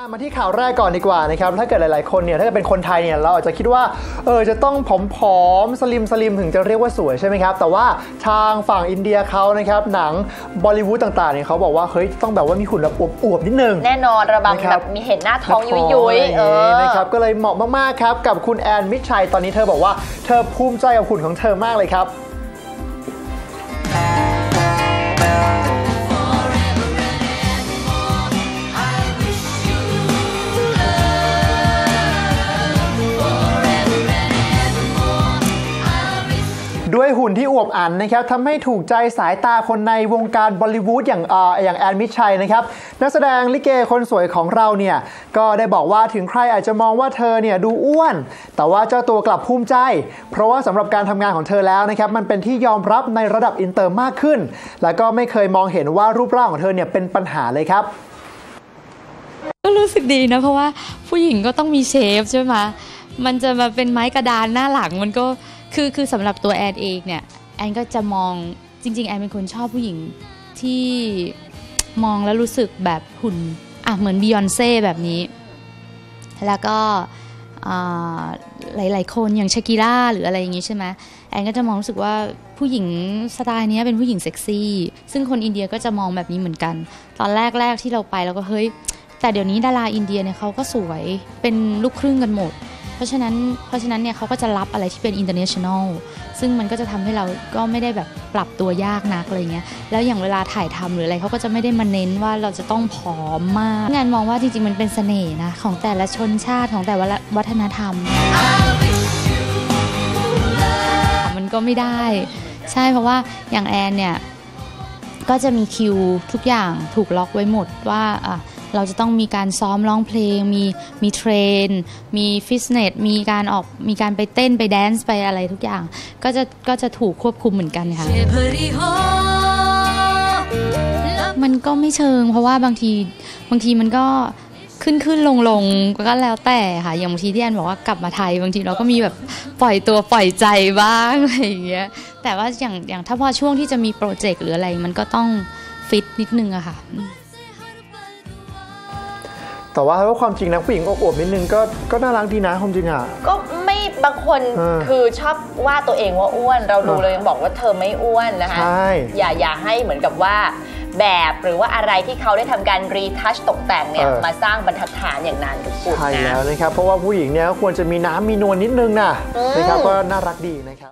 อะมาที่ข่าวแรกก่อนดีกว่านะครับถ้าเกิดหลาย ๆ คนเนี่ยถ้าเกิดเป็นคนไทยเนี่ยเราอาจจะคิดว่าเออจะต้องผอมๆสลิมสลิมถึงจะเรียกว่าสวยใช่ไหมครับแต่ว่าทางฝั่งอินเดียเขานะครับหนังบอลิวูดต่างๆเนี่ยเขาบอกว่าเฮ้ยต้องแบบว่ามีหุ่นแบบอวบๆนิดนึง แน่นอนระบังนะครัแบบบมีเห็นหน้าท้องยุยยุยๆเออนะครับก็เลยเหมาะมากๆครับกับคุณแอนมิตรชัยตอนนี้เธอบอกว่าเธอภูมิใจกับหุ่นของเธอมากเลยครับ หุ่นที่อวบอันนะครับทำให้ถูกใจสายตาคนในวงการบอลิวูดอย่างออย่างแอนมิชัยนะครับนักแสดงลิเกคนสวยของเราเนี่ยก็ได้บอกว่าถึงใครอาจจะมองว่าเธอเนี่ยดูอ้วน แต่ว่าเจ้าตัวกลับภูมิใจ เพราะว่าสำหรับการทำงานของเธอแล้วนะครับมันเป็นที่ยอมรับในระดับอินเตอร์มากขึ้น แล้วก็ไม่เคยมองเห็นว่ารูปร่างของเธอเนี่ยเป็นปัญหาเลยครับก็รู้สึกดีนะเพราะว่าผู้หญิงก็ต้องมีเชฟใช่ไหมมันจะมาเป็นไม้กระดานหน้าหลังมันก็ คือคือสำหรับตัวแอนเองเนี่ยแอนก็จะมองจริง ๆ แอนเป็นคนชอบผู้หญิงที่มองแล้วรู้สึกแบบหุ่นอะเหมือนบียอนเซ่แบบนี้ แล้วก็อ่าหลาย ๆ คนอย่างชากิร่าหรืออะไรอย่างงี้ใช่ไหมแอนก็จะมองรู้สึกว่าผู้หญิงสไตล์นี้เป็นผู้หญิงเซ็กซี่ ซึ่งคนอินเดียก็จะมองแบบนี้เหมือนกัน ตอนแรก ๆ ที่เราไปเราก็เฮ้ยแต่เดี๋ยวนี้ดาราอินเดียเนี่ยเขาก็สวยเป็นลูกครึ่งกันหมด ราะฉะนั้นเพราะฉะนั้นเนี่ยเขาก็จะรับอะไรที่เป็น international ซึ่งมันก็จะทำให้เราก็ไม่ได้แบบปรับตัวยากนักอะไรเงี้ยแล้วอย่างเวลาถ่ายทำหรืออะไรเขาก็จะไม่ได้มาเน้นว่าเราจะต้องผอมมาก งานมองว่าจริงๆมันเป็นเสน่ห์นะของแต่ละชนชาติของแต่ละวัฒนธรรม มันก็ไม่ได้ ใช่เพราะว่าอย่างแอนเนี่ยก็จะมีคิวทุกอย่างถูกล็อกไว้หมดว่าอะ เราจะต้องมีการซ้อมร้องเพลง มีมีเทรน มีฟิตเนส มีการออกมีการไปเต้นไปแดนซ์ไปอะไรทุกอย่าง ก็จะก็จะถูกควบคุมเหมือนกันค่ะมันก็ไม่เชิง เพราะว่าบางทีบางทีมันก็ขึ้นขึ้นลงลงก็แล้วแต่ค่ะ อย่างบางทีที่แอนบอกว่ากลับมาไทย บางทีเราก็มีแบบปล่อยตัวปล่อยใจบ้างอะไรอย่างเงี้ยแต่ว่าอย่างอย่างถ้าพอช่วงที่จะมีโปรเจกต์หรืออะไร มันก็ต้องฟิตนิดนึงอะค่ะ แต่ว่าว่าความจริงนะผู้หญิงอวบๆนิดนึงก็ก็น่ารักดีนะความจริงอะก็ไม่บางคนเออคือชอบว่าตัวเองว่าอ้วน เราดูเออเลยยังบอกว่าเธอไม่อ้วนนะคะใช่อย่าอย่าให้เหมือนกับว่าแบบหรือว่าอะไรที่เขาได้ทำการรีทัชตกแต่งเนี่ยเออมาสร้างบรรทัดฐานอย่างนั้นกับคุณใช่นะแล้วนะครับเพราะว่าผู้หญิงเนี่ยก็ควรจะมีน้ำมีนวลนิดนึงนะอืมนะครับก็น่ารักดีนะครับ